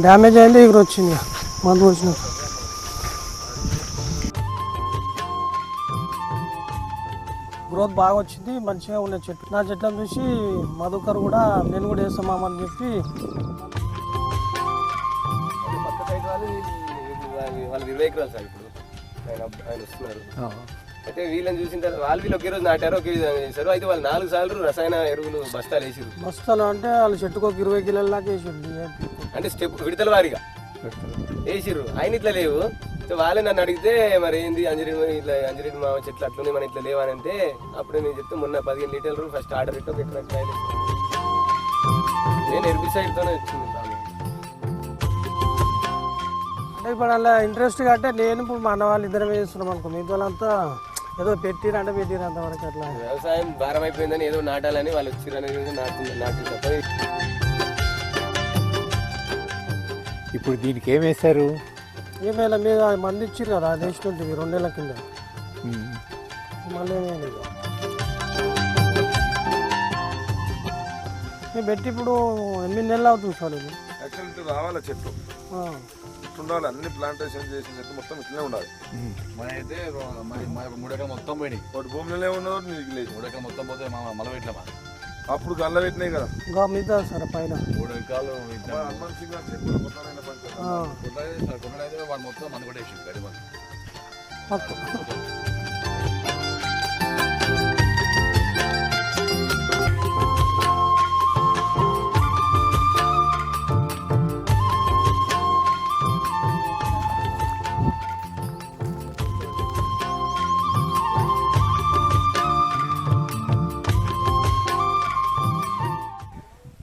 Damage అయింది ఎగురు వచ్చింది. మందు వచ్చినట్టు గ్రోత్ బాగా వచ్చింది మంచిగా ఉండే చెట్టు. నా చెట్లను చూసి మధుకర్ కూడా నేను కూడా వేస్తామని చెప్పి పక్క సైడ్ వాళ్ళు ఇరవై ఎకరాలు సార్ ఇప్పుడు. ఆయన ఆయన వస్తున్నారు. అయితే వీళ్ళని చూసిన తర్వాత వాళ్ళు వీళ్ళు ఒకే రోజు నాటారు ఒకే విధంగా చేశారు. అయితే వాళ్ళు నాలుగు సార్లు రసాయన ఎరువులు బస్తాలు వేసారు బస్తాలు అంటే వాళ్ళు చెట్టుకు ఒక ఇరవై కిలోల దాకా వేసిండు అంటే స్టెప్ విడతల వారిగా వేసిర్రు. ఆయన ఇట్లా లేవు. సో వాళ్ళే నన్ను అడిగితే మరి ఏంది అంజరి ఇట్లా అంజరి మా చెట్లు అట్లున్నాయి మన ఇట్లా లేవని అంటే అప్పుడు నేను చెప్తే మొన్న పదిహేను లీటర్లు ఫస్ట్ ఆర్డర్ పెట్టి కాయలు వేసాను. నేను ఎర్బిసైడ్తోనే వచ్చింది. అంటే ఇప్పుడు అలా ఇంట్రెస్ట్ అంటే నేను ఇప్పుడు మన వాళ్ళు ఇద్దరం వేస్తున్నాం అనుకో మిగతా వాళ్ళంతా ఏదో పెట్టిరు అంటే పెట్టిరు అంతవరకు అట్లా. వ్యవసాయం భారం అయిపోయిందని ఏదో నాటాలని వాళ్ళు వచ్చిర్రు అనేది నాటు నాటి తప్ప ఇప్పుడు దీనికి ఏం వేశారు? ఏమైనా మీద మంది ఇచ్చిరు కదా అది వేసినట్టు రెండేళ్ళ కింద. మళ్ళీ ఏమేమి. మేము పెట్టి ఇప్పుడు ఎనిమిది నెలలు అవుతుంది సార్ ఇది. రావాలి చెట్లు ఇట్లా ఉండాలి అన్ని ప్లాంటేషన్ చేసిన మొత్తం ఇట్లనే ఉండాలి. మన అయితే మరి మా మూడు ఎకరాలు మొత్తం పోయినాయి. వాటి భూమిలో ఉన్నదో నీకు లేదు మూడు మొత్తం పోతే మా మల పెట్టినామా అప్పుడు గల్ల పెట్టినాయి కదా. ఇంకా మిగతా సార్ పైన. మూడు ఎకరాలు మన హనుమాన్ సింగ్ గారి మొత్తం మన కూడా వేసింది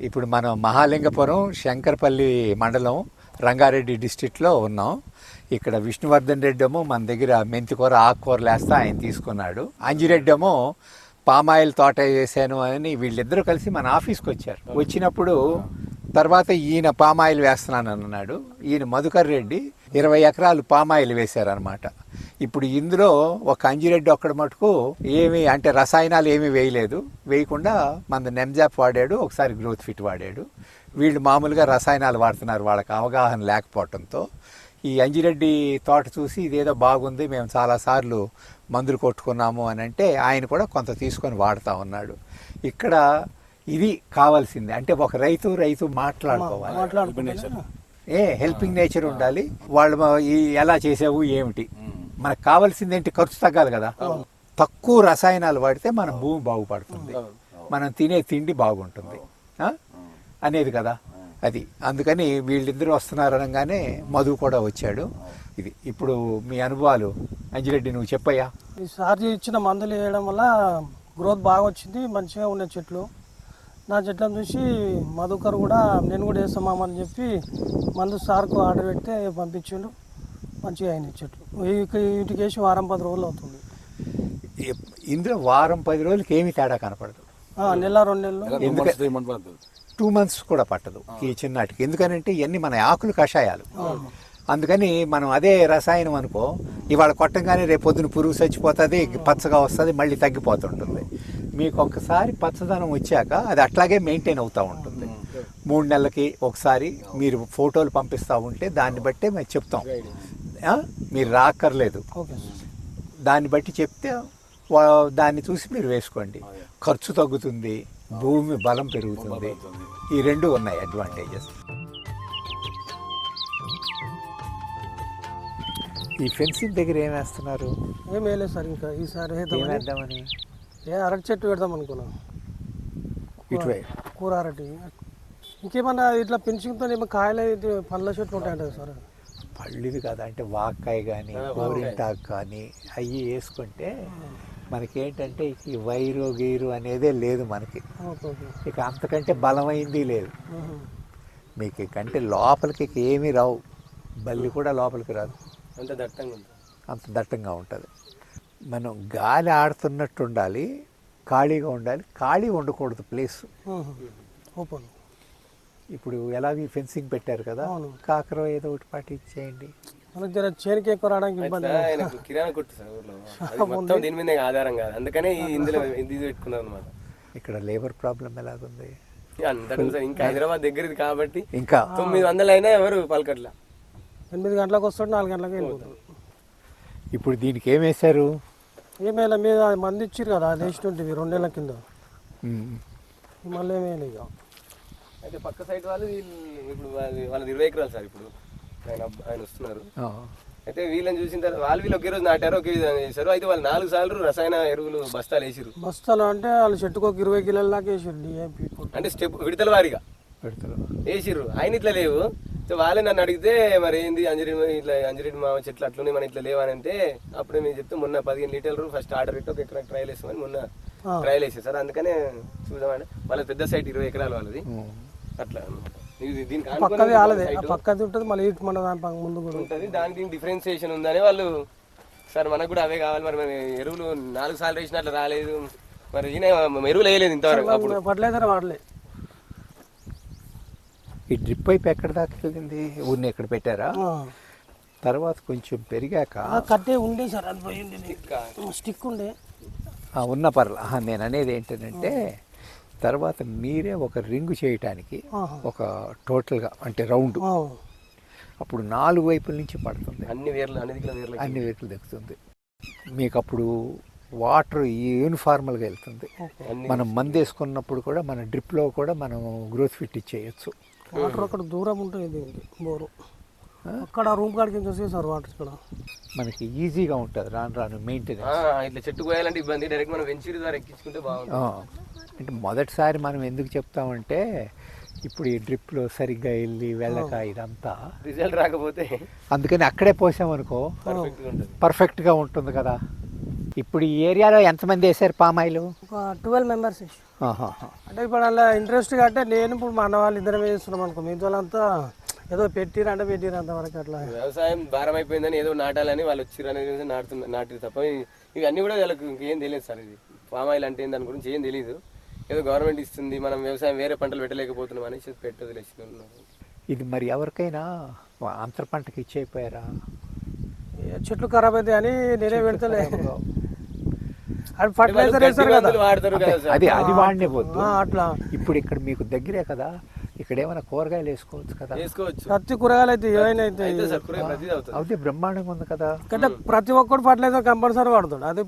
ఇప్పుడు మనం మహాలింగపురం శంకరపల్లి మండలం రంగారెడ్డి డిస్టిక్లో ఉన్నాం. ఇక్కడ విష్ణువర్ధన్ రెడ్డి ఏమో మన దగ్గర మెంతికూర ఆకుకూరలు వేస్తే ఆయన తీసుకున్నాడు. అంజిరెడ్డి ఏమో పామాయిల్ తోట వేసాను అని వీళ్ళిద్దరూ కలిసి మన ఆఫీస్కి వచ్చారు. వచ్చినప్పుడు తర్వాత ఈయన పామాయిల్ వేస్తున్నాను అన్నాడు ఈయన మధుకర్ రెడ్డి ఇరవై ఎకరాలు పామాయిల్ వేశారనమాట ఇప్పుడు ఇందులో ఒక అంజిరెడ్డి ఒక్కడి మటుకు ఏమి అంటే రసాయనాలు ఏమీ వేయలేదు. వేయకుండా మన నెమ్జాప్ వాడాడు ఒకసారి గ్రోత్ ఫిట్ వాడాడు. వీళ్ళు మామూలుగా రసాయనాలు వాడుతున్నారు వాళ్ళకి అవగాహన లేకపోవడంతో ఈ అంజిరెడ్డి తోట చూసి ఇదేదో బాగుంది మేము చాలాసార్లు మందులు కొట్టుకున్నాము అని అంటే ఆయన కూడా కొంత తీసుకొని వాడుతూ ఉన్నాడు. ఇక్కడ ఇది కావాల్సింది. అంటే ఒక రైతు రైతు మాట్లాడుకోవాలి. ఏ హెల్పింగ్ నేచర్ ఉండాలి. వాళ్ళు ఎలా చేసావు ఏమిటి? మనకు కావాల్సింది ఏంటి ఖర్చు తగ్గాలి కదా. తక్కువ రసాయనాలు వాడితే మన భూమి బాగుపడుతుంది. మనం తినే తిండి బాగుంటుంది. ఆ? అనేది కదా. అది. అందుకని వీళ్ళిద్దరూ వస్తున్నారు అనగానే మధు కూడా వచ్చాడు. ఇది. ఇప్పుడు మీ అనుభవాలు. అంజిరెడ్డి నువ్వు చెప్పయ్యా. ఈ సార్ ఇచ్చిన మందులు వేయడం వల్ల గ్రోత్ బాగా వచ్చింది. మంచిగా ఉన్న చెట్లు. నా చెట్లను చూసి మధుకర్ కూడా నేను కూడా వేస్తామని చెప్పి మందు సార్కు ఆర్డర్ పెడితే పంపించిండు. మంచిగా అయినాయి చెట్లు వీటికి వేసి వారం పది రోజులు అవుతుంది. ఇందులో వారం పది రోజులకి ఏమీ తేడా కనపడదు. ఆ, నెల రెండు నెలలు. టూ మంత్స్ కూడా పట్టదు ఈ చిన్నాటికి. ఎందుకనంటే ఇవన్నీ మన ఆకులు కషాయాలు. అందుకని మనం అదే రసాయనం అనుకో ఇవాళ కొట్టంగానే రేపు పొద్దున పురుగు చచ్చిపోతుంది పచ్చగా వస్తుంది మళ్ళీ తగ్గిపోతుంటుంది. మీకు ఒక్కసారి పచ్చదనం వచ్చాక అది అట్లాగే మెయింటైన్ అవుతూ ఉంటుంది. మూడు నెలలకి ఒకసారి మీరు ఫోటోలు పంపిస్తూ ఉంటే దాన్ని బట్టే మేము చెప్తాం? మీరు రాక్కర్లేదు. దాన్ని బట్టి చెప్తే దాన్ని చూసి మీరు వేసుకోండి. ఖర్చు తగ్గుతుంది భూమి బలం పెరుగుతుంది. ఈ రెండు ఉన్నాయి అడ్వాంటేజెస్. ఈ ఫెన్సింగ్ దగ్గర ఏం వేస్తున్నారు? ఏం వేయలేదు సార్ ఇంకా ఈసారి ఏం వేద్దామని? ఏ అరటి చెట్టు పెడదాం అనుకున్నాం. ఇటువైపు కూర అరటి. ఇంకేమన్నా ఇట్లా పెన్షన్తో ఏమో కాయలు పండ్ల చెట్లు ఉంటాయంట సార్? పళ్ళువి కదా? అంటే వాక్కాయ కానీ గోరింటాకు కానీ అవి వేసుకుంటే మనకేంటంటే ఈ వైరు గీరు అనేదే లేదు మనకి. Okay okay. ఇక అంతకంటే బలమైంది లేదు. మీకు కంటే లోపలికి ఇక ఏమీ రావు. బల్లి కూడా లోపలికి రాదు. అంత దట్టంగా అంత దట్టంగా ఉంటుంది. మనం గాలి ఆడుతున్నట్టు ఉండాలి ఖాళీగా ఉండాలి. ఖాళీ ఉండకూడదు ప్లేస్. ఓపెన్. ఇప్పుడు ఎలాగో ఈ ఫెన్సింగ్ పెట్టారు కదా. కాకర ఏదో ఒకటి పాటించేయండి. మనకి జర చేనికి ఎక్కువ రావడానికి ఇబ్బంది కిరాణా కొట్టు సార్ ఊర్లో. అది మొత్తం దీని మీద ఆధారం కాదు. అందుకనే ఈ ఇందులో ఇది పెట్టుకున్నాం అనమాట ఇక్కడ లేబర్ ప్రాబ్లం ఎలాగుంది? ఇంకా హైదరాబాద్ దగ్గరది కాబట్టి ఇంకా. తొమ్మిది వందలు అయినా ఎవరు పలకట్ల. ఎనిమిది గంటలకు వస్తాడు నాలుగు గంటలకు వెళ్ళిపోతాడు ఇప్పుడు దీనికి ఏం వేశారు? ఏమైనా మీద మంది ఇచ్చారు కదా అది వేసినట్టు రెండేళ్ళ కింద. ఉమ్. మళ్ళీ ఏమైనా ఇక అయితే పక్క సైడ్ వాళ్ళు వీళ్ళు ఇప్పుడు వాళ్ళది వాళ్ళది ఇరవై ఎకరాలు సార్ ఇప్పుడు. ఆయన ఆయన వస్తున్నారు. ఆ. అయితే వీళ్ళని చూసిన తర్వాత వాళ్ళు వీళ్ళు ఒకే రోజు నాటారు ఒకే విధంగా చేశారు. అయితే వాళ్ళు నాలుగు సార్లు రసాయన ఎరువులు బస్తాలు వేసిరు బస్తాలు అంటే వాళ్ళు చెట్టుకు ఒక ఇరవై కిలోల దాకా వేసారు అంటే స్టెప్ విడతల వారిగా. వేసిర్రు. ఆయన ఇట్లా లేవు. వాళ్ళే నన్ను అడిగితే మరి ఏంది అంజరి ఇట్లా అంజరెడ్డి మావ చెట్లు అట్లున్నాయి మన ఇట్లా లేవని అంటే అప్పుడే నేను చెప్తే మొన్న పదిహేను లీటర్లు ఫస్ట్ ఆర్డర్ పెట్టి ఒక ఎకరా ట్రయల్ వేసామని మొన్న. ట్రయల్ వేసారు. సార్ అందుకనే చూద్దామంటే వాళ్ళ పెద్ద సైట్ ఇరవై ఎకరాలు వాళ్ళది. అట్లా పక్కది వాళ్ళదే. పక్కది ఉంటుంది మళ్ళీ ఇటు మన ముందు కూడా ఉంటది. దానికి డిఫరెన్సియేషన్ ఉందని వాళ్ళు సార్ మనకు కూడా అవే కావాలి మరి మేము ఎరువులు నాలుగు సార్లు వేసినా అట్లా రాలేదు. మరి ఈయన ఎరువులు వేయలేదు ఇంతవరకు అప్పుడు. పడలేదని వాడలే. ఈ డ్రిప్ పైప్ ఎక్కడ దాకా వెళ్ళింది ఊరిని ఎక్కడ పెట్టారా. తర్వాత కొంచెం పెరిగాక కట్టే ఉండే సార్ అది పోయింది. స్టిక్ ఉండే. ఆ, ఉన్న పర్ల. నేను అనేది ఏంటంటే తర్వాత మీరే ఒక రింగ్ చేయటానికి. ఒక టోటల్గా అంటే రౌండ్. అప్పుడు నాలుగు వైపుల నుంచి పడుతుంది. అన్ని వేర్లు అన్ని దిక్కుల వేర్లు దక్కుతుంది. మీకు అప్పుడు వాటర్ యూనిఫార్మల్గా వెళ్తుంది. మనం మందు వేసుకున్నప్పుడు కూడా మన డ్రిప్లో కూడా మనం గ్రోత్ ఫిట్ ఇచ్చేయచ్చు. వాటర్ అక్కడ దూరం ఉంటుంది దీనికి బోరు. అక్కడ రూమ్ కాడికి చూసి సార్ వాటర్ ఇక్కడ? మనకి ఈజీగా ఉంటుంది రాను రాను ఆ, మెయింటెనెన్స్ ఇట్లా చెట్టు కోయాలంటే ఇబ్బంది. డైరెక్ట్ మనం వెంచూరి ద్వారా ఎక్కించుకుంటే బాగుంటుంది. అంటే మొదటిసారి మనం ఎందుకు చెప్తామంటే ఇప్పుడు ఈ డ్రిప్లో సరిగ్గా వెళ్ళి వెళ్ళక ఇదంతా. రిజల్ట్ రాకపోతే అందుకని అక్కడే పోసామనుకో పర్ఫెక్ట్గా ఉంటుంది. పర్ఫెక్ట్గా ఉంటుంది కదా. ఇప్పుడు ఈ ఏరియాలో ఎంతమంది వేశారు పామాయిలు? ఒక ట్వెల్వ్ మెంబర్స్. అంటే ఇప్పుడు అలా ఇంట్రెస్ట్ అంటే నేను ఇప్పుడు మా అన్న వాళ్ళు ఇద్దరం చేస్తున్నాం అనుకో మిగతా వాళ్ళంతా ఏదో పెట్టిరు అంటే పెట్టిరు అంతవరకు అట్లా. వ్యవసాయం భారం అయిపోయిందని ఏదో నాటాలని వాళ్ళు వచ్చిర్రు అనేది నాటుతున్న నాటిరు తప్ప ఇ- ఇవి అన్ని కూడా వాళ్ళకి ఇంకేం తెలియదు సార్ ఇది. పామ్ ఆయిల్ అంటే దాని గురించి ఏం తెలియదు ఏదో గవర్నమెంట్ ఇస్తుంది మనం వ్యవసాయం వేరే పంటలు పెట్టలేకపోతున్నాం అనేసి పెట్టదు ఇది మరి ఎవరికైనా అంతర పంటకి ఇచ్చేయిపోయారా ఏ చెట్లు ఖరాబ్ అయితే అని నేనే పెడతలే. అది ఫర్టిలైజర్ వేస్తారు కదా. అది అది వాడినే పోద్దు ఆ, అట్లా. ఇప్పుడు ఇక్కడ మీకు దగ్గరే కదా ఇక్కడ ఏమైనా కూరగాయలు వేసుకోవచ్చు కదా. వేసుకోవచ్చు. ప్రతి కూరగాయలు అయితే ఏమైనా అయితే బ్రహ్మాండంగా ఉంది కదా. అంటే ప్రతి ఒక్కడు ఫర్టిలైజర్ కంపల్సరీ వాడతాడు. అది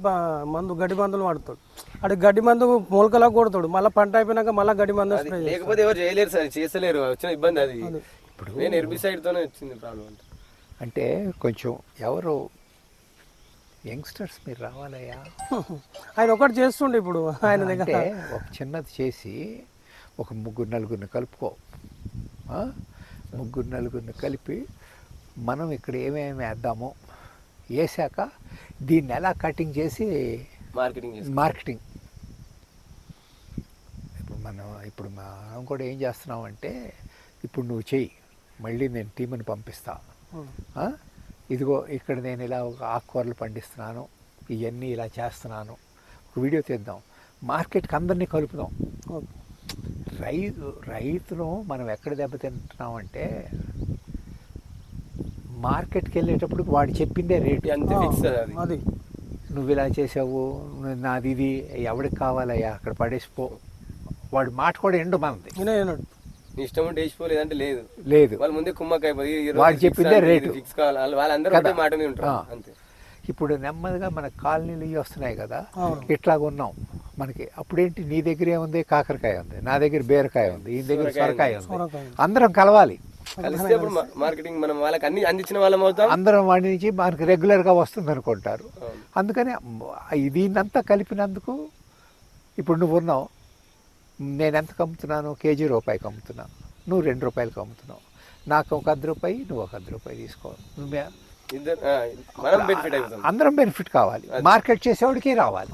మందు గడ్డి మందులు వాడతాడు. అది గడ్డి మందు మొలకలా కొడతాడు. మళ్ళీ పంట అయిపోయినాక మళ్ళీ గడ్డి మందు లేకపోతే ఎవరు చేయలేరు సార్ చేస్తలేరు. వచ్చిన ఇబ్బంది అది. ఇప్పుడు నేను హెర్బిసైడ్ తోనే వచ్చింది ప్రాబ్లం అంటే కొంచెం ఎవరు యంగ్స్టర్స్ మీరు రావాలయ్యా. ఆయన ఒకటి చేస్తుండే ఇప్పుడు ఆయన దగ్గర. అంటే ఒక చిన్నది చేసి ఒక ముగ్గురు నలుగురిని కలుపుకో. ఆ? ముగ్గురు నలుగురిని కలిపి మనం ఇక్కడ ఏమేమి వేద్దామో వేసాక దీన్ని ఎలా కటింగ్ చేసి మార్కెటింగ్ మార్కెటింగ్. ఇప్పుడు మనం ఇప్పుడు మనం కూడా ఏం చేస్తున్నామంటే ఇప్పుడు నువ్వు చెయ్యి. మళ్ళీ నేను టీంని పంపిస్తా. ఆ? ఇదిగో ఇక్కడ నేను ఇలా ఒక ఆకుకూరలు పండిస్తున్నాను ఇవన్నీ ఇలా చేస్తున్నాను. ఒక వీడియో తీద్దాం. మార్కెట్కి అందరినీ కలుపుదాం. రైతు రైతును మనం ఎక్కడ దెబ్బతింటున్నామంటే మార్కెట్కి వెళ్ళేటప్పుడు వాడు చెప్పిందే రేటు. అది. అది. నువ్వు ఇలా చేసావు నువ్వు నాది ఇది ఎవరికి కావాలయ్యా అక్కడ పడేసిపో. వాడి మాట కూడా ఎండు మనది. ఇష్టం ఉంటే వేసిపోలేదంటే లేదు. లేదు. వాళ్ళ ముందే కుమ్మక్క fix చెప్పిందే రేటు. fix కావాలి. వాళ్ళ- వాళ్ళందరూ. ఒకటే మాట మీద ఉంటారు. అంతే. ఇప్పుడు నెమ్మదిగా మన కాలనీలు ఇవి వస్తున్నాయి కదా. ఇట్లాగ ఉన్నాం. మనకి అప్పుడేంటి? నీ దగ్గర ఏముంది కాకరకాయ ఉంది. నా దగ్గర బీరకాయ ఉంది ఈ దగ్గర సొరకాయ ఉంది. అందరం కలవాలి. మార్కెటింగ్ మనం వాళ్ళకి అన్ని అందించిన వాళ్ళం అవుతాం. అందరం వాడి నుంచి మనకి రెగ్యులర్గా వస్తుంది అనుకుంటారు. అందుకని దీన్నంతా కలిపినందుకు ఇప్పుడు నువ్వు ఉన్నావు. నేను ఎంత అమ్ముతున్నాను కేజీ రూపాయికి అమ్ముతున్నాను నువ్వు రెండు రూపాయలకి అమ్ముతున్నావు నాకు ఒక అర్ధ రూపాయి నువ్వు ఒక అర్ధ రూపాయి తీసుకో. నువ్వే అందరం బెనిఫిట్ కావాలి. మార్కెట్ చేసేవాడికి రావాలి.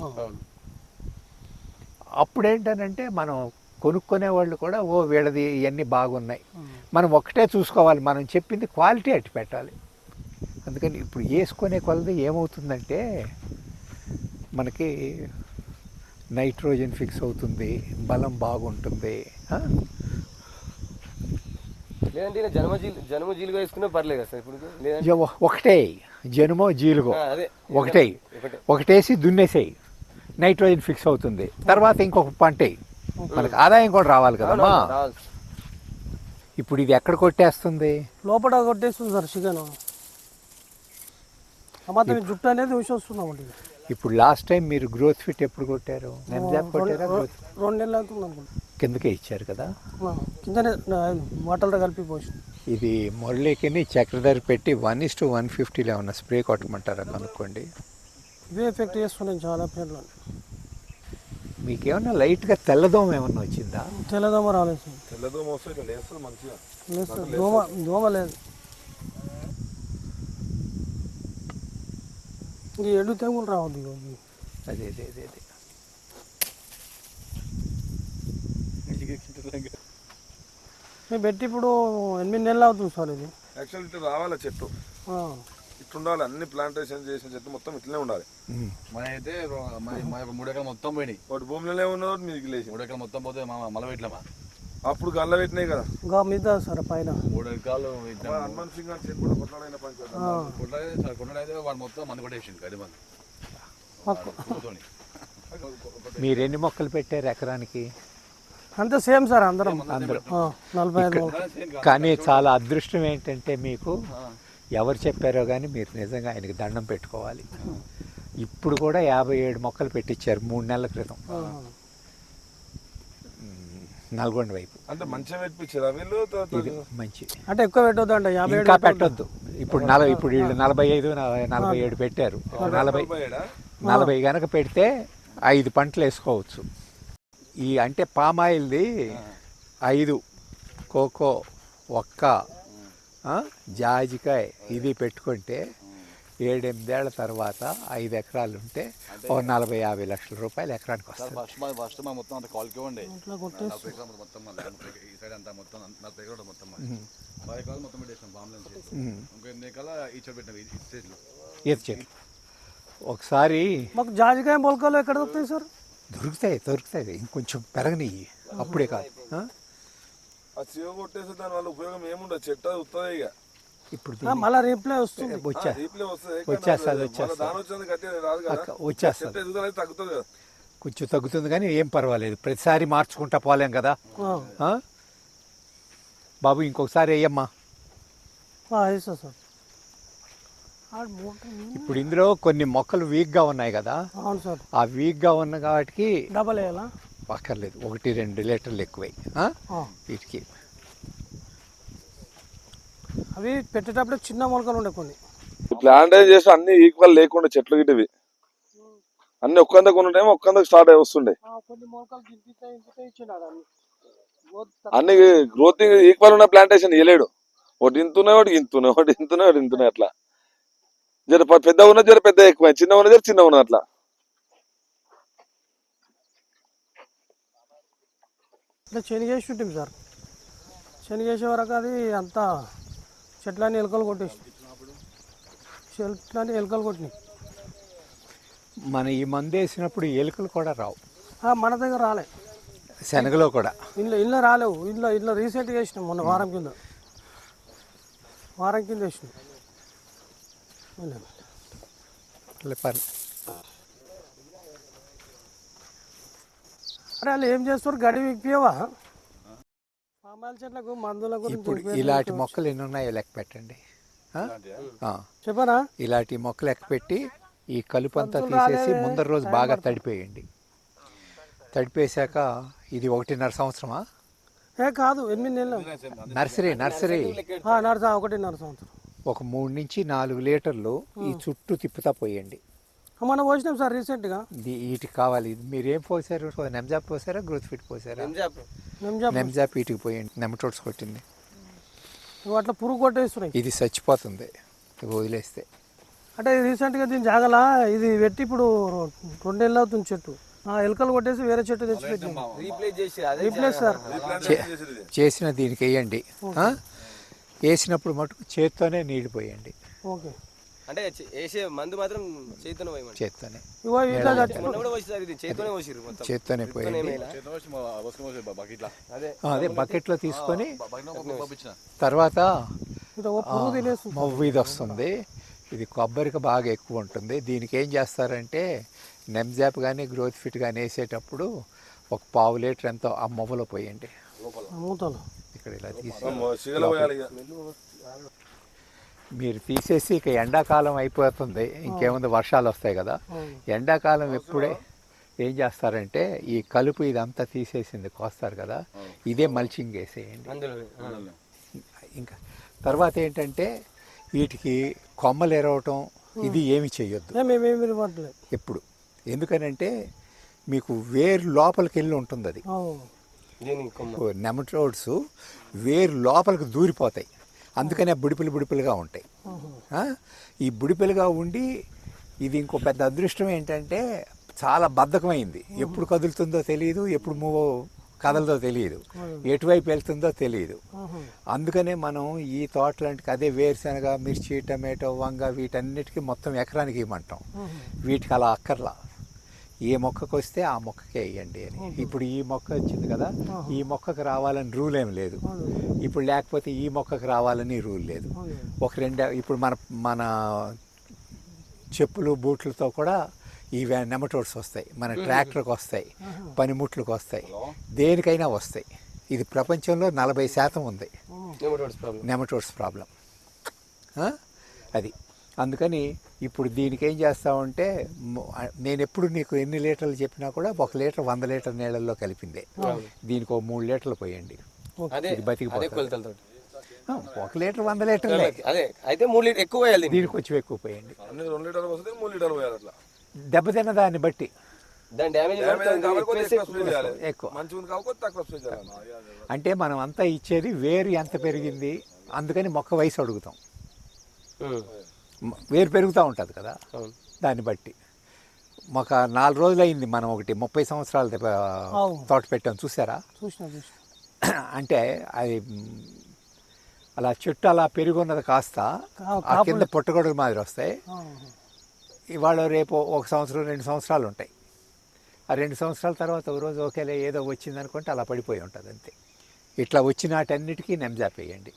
అప్పుడు ఏంటనంటే మనం కొనుక్కునే వాళ్ళు కూడా ఓ వీళ్ళది ఇవన్నీ బాగున్నాయి. మనం ఒకటే చూసుకోవాలి. మనం చెప్పింది క్వాలిటీ అట్టి పెట్టాలి. అందుకని ఇప్పుడు వేసుకునే కొలది ఏమవుతుందంటే మనకి నైట్రోజన్ ఫిక్స్ అవుతుంది బలం బాగుంటుంది ఆ? లేదంటే ఈయన జన్మ జీలు జన్మ జీలుగా వేసుకున్నా పర్లేదు కదా సార్ ఇప్పుడు? ఒకటే జనుమో జీలుగో. ఒకటే ఒకటే. ఒకటేసి దున్నేసేయి. నైట్రోజన్ ఫిక్స్ అవుతుంది. తర్వాత ఇంకొక పంట. మనకు ఆదాయం కూడా రావాలి కదమ్మా? రావాలి. ఇప్పుడు ఇది ఎక్కడ కొట్టేస్తుంది? లోపల కొట్టేస్తుంది సార్ చికెన్. మాత్రం జుట్టు అనేది ఊసి వస్తున్నామండి ఇప్పుడు లాస్ట్ టైం మీరు గ్రోత్ ఫిట్ ఎప్పుడు కొట్టారు? నెమ్జాప్ కొట్టారా గ్రోత్ రెండు నెలలు అవుతుంది అనుకుంటా. కిందకే ఇచ్చారు కదా? కిందనే వాటర్లో కలిపి పోసి ఇది మురళికిని చక్రధర పెట్టి వన్ ఇస్ టు వన్ ఫిఫ్టీలో ఉన్న స్ప్రే కొట్టమంటారా కనుక్కోండి ఇవే ఎఫెక్ట్ చేస్తున్నాయి చాలా పేర్లు. మీకేమన్నా లైట్గా తెల్లదోమ ఏమన్నా వచ్చిందా? తెల్లదోమ రాలేదు తెల్లదోమ వస్తే మంచిగా. దోమ దోమ లేదు. ఇంక ఎడు తెగులు రావద్దు ఇవి. అదే అదే అదే అదే. మేము పెట్టి ఇప్పుడు ఎనిమిది నెలలు అవుతుంది సార్ ఇది. యాక్చువల్ ఇట్లా రావాలి చెట్టు? ఆ, ఇట్లా ఉండాలి అన్ని ప్లాంటేషన్ చేసిన చెట్టు మొత్తం ఇట్లనే ఉండాలి. ఉమ్. మన అయితే మన మా యొక్క మూడు ఎకరాలు మొత్తం పోయినాయి. వాటి భూమిలోనే ఉన్నదో మీదికి లేచి. మూడు ఎకరాలు మొత్తం పోతే మా మల పెట్టలేమా అప్పుడు గల్ల పెట్టినాయి కదా. ఇంకా మీద సార్ పైన. మూడు ఎకరాలు మన హనుమాన్ సింగ్ అని కూడా కొట్లాడైన పని కొట్టడైతే వాడు మొత్తం మంది కొట్టేసిండు అది మంది. మీరు ఎన్ని మొక్కలు పెట్టారు ఎకరానికి? అంతే సేమ్ సార్ అందరం. అందరూ. నలభై. కానీ చాలా అదృష్టం ఏంటంటే మీకు ఎవరు చెప్పారో కానీ మీరు నిజంగా ఆయనకి దండం పెట్టుకోవాలి. ఇప్పుడు కూడా యాభై ఏడు మొక్కలు పెట్టించారు మూడు నెలల క్రితం. నల్గొండ వైపు. అంటే మంచిగా పెట్టించారా వీళ్ళు ఇది మంచి. అంటే ఎక్కువ పెట్టొద్దు అంట యాభై ఇంకా పెట్టొద్దు. ఇప్పుడు నలభై ఇప్పుడు వీళ్ళు నలభై ఐదు నలభై- ఏడు పెట్టారు. నలభై నలభై గనక పెడితే ఐదు పంటలు వేసుకోవచ్చు. ఈ అంటే పామాయిల్ది ఐదు కోకో ఒక్క ఆ, జాజికాయ ఇది పెట్టుకుంటే ఏడెనిమిదేళ్ళ తర్వాత ఐదు ఎకరాలు ఉంటే ఓ నలభై యాభై లక్షల రూపాయలు ఎకరానికి వస్తుంది. ఫస్ట్ మా ఫస్ట్ మా మొత్తం అంత కాల్కే ఉండే ఇట్లా కొట్టేసి నలభై ఎకరాలు మొత్తం మా ల్యాండ్ పైకి ఈ సైడ్ అంతా మొత్తం నలభై ఎకరాలు మొత్తం ఎకరాలు మొత్తం పెట్టేసాం. ఇంకో ఎనిమిది ఎకరాలు పెట్టినాం స్టేజ్లో. ఒకసారి మాకు జాజికాయ మొలకలు ఎక్కడ దొరుకుతాయి సార్? దొరుకుతాయి దొరుకుతాయి. ఇంకొంచెం పెరగనియ్యి. అప్పుడే కాదు. ఆ? ఆ చీవ కొట్టేసి దాని వల్ల ఉపయోగం ఏముండదు. చెట్టు అది ఉత్తదే ఇక. ఇప్పుడు మళ్ళా రీప్లే వస్తుంది. వచ్చా రీప్లే వస్తుంది. వచ్చేస్తది, వచ్చేస్తది. కొంచెం తగ్గుతుంది కానీ ఏం పర్వాలేదు. ప్రతిసారి మార్చుకుంటా పోలేం కదా? బాబు ఇంకొకసారి వేయమ్మా. ఇప్పుడు ఇందులో కొన్ని మొక్కలు వీక్గా ఉన్నాయి కదా? అవును సార్. ఆ వీక్గా ఉన్న కాబట్టి డబల్ వేయాలా? అక్కర్లేదు. ఒకటి రెండు లీటర్లు ఎక్కువై. ఆ? ఆ, వీటికి అవి పెట్టేటప్పుడు చిన్న మొలకలు ఉండే కొన్ని. ప్లాంటేషన్ చేస్తే అన్ని ఈక్వల్ లేకుండా చెట్లు గిటివి. అన్ని ఒక్కందకు ఉండేమో ఒక్కందకు స్టార్ట్ అయి వస్తుండే. అన్ని. గ్రోత్ ఈక్వల్ ఉన్న ప్లాంటేషన్ ఇవ్వలేడు ఒకటి ఇంతున్నాయి ఒకటి ఒకటి ఇంతున్నాయి ఒకటి ఇంతున్నాయి అట్లా. జర పెద్ద ఉన్నది జర పెద్ద ఎక్కువ చిన్న ఉన్నది జర చిన్న ఉన్నది అట్లా. శనిగేసి ఉంటుంది సార్. శనిగేసే వరకు అది అంతా చెట్లన్నీ ఎలుకలు కొట్టేసి చెట్లన్నీ ఎలుకలు కొట్టినాయి. మన ఈ మందు వేసినప్పుడు ఎలుకలు కూడా రావు. మన దగ్గర రాలే. శనగలో కూడా. ఇంట్లో ఇంట్లో రాలేవు. ఇంట్లో ఇంట్లో రీసెంట్గా వేసినాం మొన్న వారం కింద. వారం కింద వేసినాం. అరే వాళ్ళు ఏం చేస్తారు? గడి విప్పియవా? చెట్లకు మందుల ఇప్పుడు. ఇలాంటి మొక్కలు ఎన్ని ఉన్నాయో లెక్క పెట్టండి. ఆ? ఆ. చెప్పనా? ఇలాంటి మొక్కలు లెక్క పెట్టి ఈ కలుపు అంతా తీసేసి ముందర రోజు బాగా తడిపేయండి. తడిపేశాక ఇది ఒకటిన్నర సంవత్సరమా? ఏ కాదు ఎనిమిది నెలలు. Nursery nursery. ఆ, నరస ఒకటిన్నర సంవత్సరం. ఒక మూడు నుంచి నాలుగు లీటర్లు ఈ చుట్టూ తిప్పుతా పోయండి. ఆ, మొన్న పోసినాం సార్ రీసెంట్గా. ఇది వీటికి కావాలి. ఇది మీరు ఏం పోసారు? నెమ్జాప్ పోసారా? Growth fit పోసారా? నెమ్జాప్ వీటికి పోయండి. నెమటోడ్స్ కొట్టింది. అట్లా పురుగు కొట్టేస్తున్నాయి. ఇది చచ్చిపోతుంది. వదిలేస్తే. అంటే రీసెంట్గా దీని జాగలా ఇది పెట్టి ఇప్పుడు రెండు నెలలు అవుతుంది చెట్టు. ఆ ఎలుకలు కొట్టేసి వేరే చెట్టు తెచ్చి పెట్టింది రీప్లేస్ చేసి అదే రీప్లేస్ సార్. చేసిన దీనికి వేయండి. ఆ? వేసినప్పుడు మటుకు చేత్తోనే నీళ్ళు పోయండి. ఓకే. అంటే వేసే మందు మాత్రం చేతితోనే పోయమండి. చేత్తోనే. మొన్న కూడా ఇది పోసిర్రు మొత్తం. బకెట్లా. అదే. అదే బకెట్లో తీసుకొని తర్వాత మవ్వు ఇది వస్తుంది. ఇది కొబ్బరికి బాగా ఎక్కువ ఉంటుంది. దీనికి ఏం చేస్తారంటే నెమ్జాప్ కానీ గ్రోత్ ఫిట్ కానీ వేసేటప్పుడు ఒక పావు లీటర్ ఎంతో ఆ మొవ్వలో పోయండి. ఇక్కడ ఇలా తీసి సిగల పోయాలి ఇక. మీరు తీసేసి ఇక ఎండాకాలం అయిపోతుంది. ఇంకేముంది? వర్షాలు వస్తాయి కదా. ఎండాకాలం ఎప్పుడే ఏం చేస్తారంటే ఈ కలుపు ఇదంతా తీసేసింది కోస్తారు కదా. ఇదే మల్చింగ్ వేసేయండి. ఇంకా తర్వాత ఏంటంటే వీటికి కొమ్మలు ఎరవటం ఇది ఏమి చేయొద్దు. ఎప్పుడు? ఎందుకనంటే మీకు వేరు లోపలికి వెళ్ళి ఉంటుంది అది నెమటోడ్స్ వేరు లోపలికి దూరిపోతాయి. అందుకనే బుడిపిలు బుడిపిలుగా ఉంటాయి? ఈ బుడిపిలుగా ఉండి ఇది ఇంకో పెద్ద అదృష్టం ఏంటంటే చాలా బద్ధకమైంది. ఎప్పుడు కదులుతుందో తెలియదు ఎప్పుడు మూవ్ కదలదో తెలియదు ఎటువైపు వెళ్తుందో తెలియదు అందుకనే మనం ఈ తోటలాంటికి అదే వేరుశనగ మిర్చి టమాటో వంగ వీటన్నిటికీ మొత్తం ఎకరానికి ఇవ్వమంటాం. వీటికి అలా అక్కర్లా. ఏ మొక్కకు వస్తే ఆ మొక్కకే వేయండి అని. ఇప్పుడు ఈ మొక్క వచ్చింది కదా ఈ మొక్కకు రావాలని రూల్ ఏం లేదు. ఇప్పుడు లేకపోతే ఈ మొక్కకు రావాలని రూల్ లేదు. ఒక రెండు ఇప్పుడు మన మన చెప్పులు బూట్లతో కూడా ఈ నెమటోడ్స్ వస్తాయి. మన ట్రాక్టర్కి వస్తాయి. పనిముట్లకు వస్తాయి. దేనికైనా వస్తాయి. ఇది ప్రపంచంలో నలభై శాతం ఉంది. Nematodes problem. Nematodes problem. ఆ? అది. అందుకని ఇప్పుడు దీనికి ఏం చేస్తామంటే నేను ఎప్పుడు నీకు ఎన్ని లీటర్లు చెప్పినా కూడా ఒక లీటర్ వంద లీటర్ నీళ్ళల్లో కలిపిందే. దీనికి ఒక మూడు లీటర్లు పోయండి. ఒక లీటర్ వంద లీటర్లే. అదే అయితే మూడు లీటర్ ఎక్కువ వేయాలి దీనికి. కొంచెం ఎక్కువ పోయండి. అన్ని రెండు లీటర్లు వస్తుంది మూడు లీటర్లు పోయాలి అట్లా. దెబ్బతిన్న దాన్ని బట్టి. అంటే మనం అంతా ఇచ్చేది వేరు ఎంత పెరిగింది అందుకని మొక్క వయసు అడుగుతాం. వేరు పెరుగుతూ ఉంటుంది కదా. దాన్ని బట్టి. ఒక నాలుగు రోజులు అయింది మనం ఒకటి ముప్పై సంవత్సరాల. తోట పెట్టాం చూసారా అంటే అది అలా చెట్టు అలా పెరుగున్నది కాస్త ఆ కింద పుట్టగొడుగుల మాదిరి వస్తాయి. ఇవాళ రేపు ఒక సంవత్సరం రెండు సంవత్సరాలు ఉంటాయి. ఆ రెండు సంవత్సరాల తర్వాత ఒక రోజు ఒకేలే ఏదో వచ్చింది అనుకుంటే అలా పడిపోయి ఉంటుంది అంతే. ఇట్లా వచ్చిన వాటన్నిటికీ నెమ్జాప్ వేయండి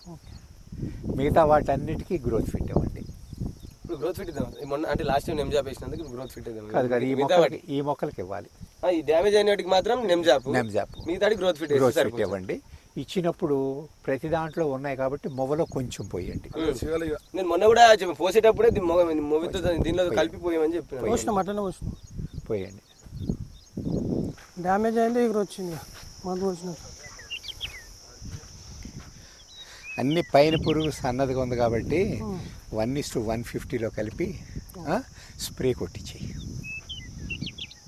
మిగతా వాటన్నిటికీ గ్రోత్ ఫిట్ ఇవ్వండి ఇప్పుడు గ్రోత్ ఫిట్ ఇద్దాం మొన్న అంటే లాస్ట్ టైం నెమ్జాప్ వేసినందుకు గ్రోత్ ఫిట్ ఇద్దాం. కాదు కాదు ఈ మొక్కలకి వాటికి- ఈ మొక్కలకి ఇవ్వాలి. ఆ, ఈ డ్యామేజ్ అయిన వాటికి మాత్రం నెమ్జాప్ నెమ్జాప్ మిగతాడి గ్రోత్ ఫిట్ గ్రోత్ ఫిట్ ఇవ్వండి. ఇచ్చినప్పుడు ప్రతి దాంట్లో ఉన్నాయి కాబట్టి మొవ్వలో కొంచెం పోయండి. నేను మొన్న కూడా చెప్పి పోసేటప్పుడే మొవ్వుతో దీనిలో కలిపిపోయామని చెప్పిన. పోసిన మటనే పోసిన. పోయండి. డ్యామేజ్ అయింది ఇక్కడ వచ్చింది. మందు వచ్చిన అన్ని పైన పురుగు సన్నదిగా ఉంది కాబట్టి వన్ ఇస్ టు వన్ ఫిఫ్టీలో కలిపి స్ప్రే కొట్టించేయి.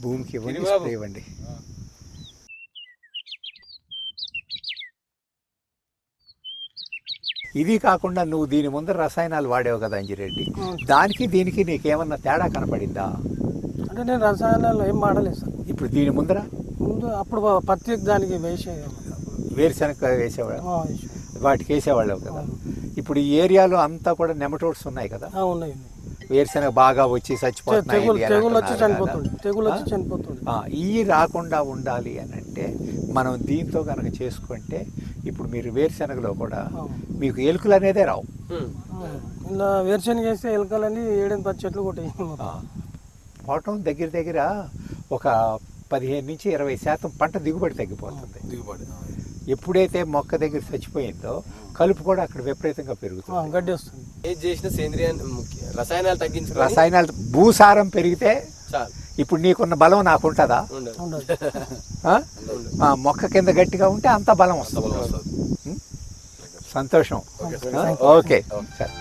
భూమికి ఇవ్వండి. స్ప్రే ఇవ్వండి. ఇది కాకుండా నువ్వు దీని ముందర రసాయనాలు వాడేవు కదా అంజిరెడ్డి. దానికి దీనికి నీకేమన్నా తేడా కనపడిందా? అంటే నేను రసాయనాలు ఏం వాడలేదు సార్. ఇప్పుడు దీని ముందర? ముందు అప్పుడు పత్తి దానికి వేసేది వేరుశనగ వేసేవాడు. వాటికి వేసేవాళ్ళు కదా. ఇప్పుడు ఈ ఏరియాలో అంతా కూడా నెమటోడ్స్ ఉన్నాయి కదా. ఆ, ఉన్నాయి. వేరుశనగ బాగా వచ్చి చచ్చిపోతున్నాయి తెగులు ఇది అని తెగులు వచ్చి అంటున్నారు చనిపోతుంది. కదా. తెగులు వచ్చి చనిపోతుంది. ఆ, ఇవి రాకుండా ఉండాలి అని అంటే మనం దీంతో కనుక చేసుకుంటే ఇప్పుడు మీరు వేరుశనగలో కూడా మీకు ఎలుకలు అనేదే రావు. ఇలా వేరుశనగ వేస్తే ఎలకలని ఏడెనిమిది పది చెట్లు కొట్టాయి ఆ, పోవటం దగ్గర దగ్గర ఒక పదిహేను నుంచి ఇరవై శాతం పంట దిగుబడి తగ్గిపోతుంది. దిగుబడి. ఎప్పుడైతే మొక్క దగ్గర చచ్చిపోయిందో కలుపు కూడా అక్కడ విపరీతంగా పెరుగుతుంది. గడ్డి వస్తుంది. ఏది చేసిన సేంద్రియ రసాయనాలు తగ్గించుకొని రసాయనాలు భూసారం పెరిగితే చాలు. ఇప్పుడు నీకున్న బలం నాకు ఉంటుందా? మొక్క కింద గట్టిగా ఉంటే అంత బలం వస్తుంది. సంతోషం? ఓకే సరే.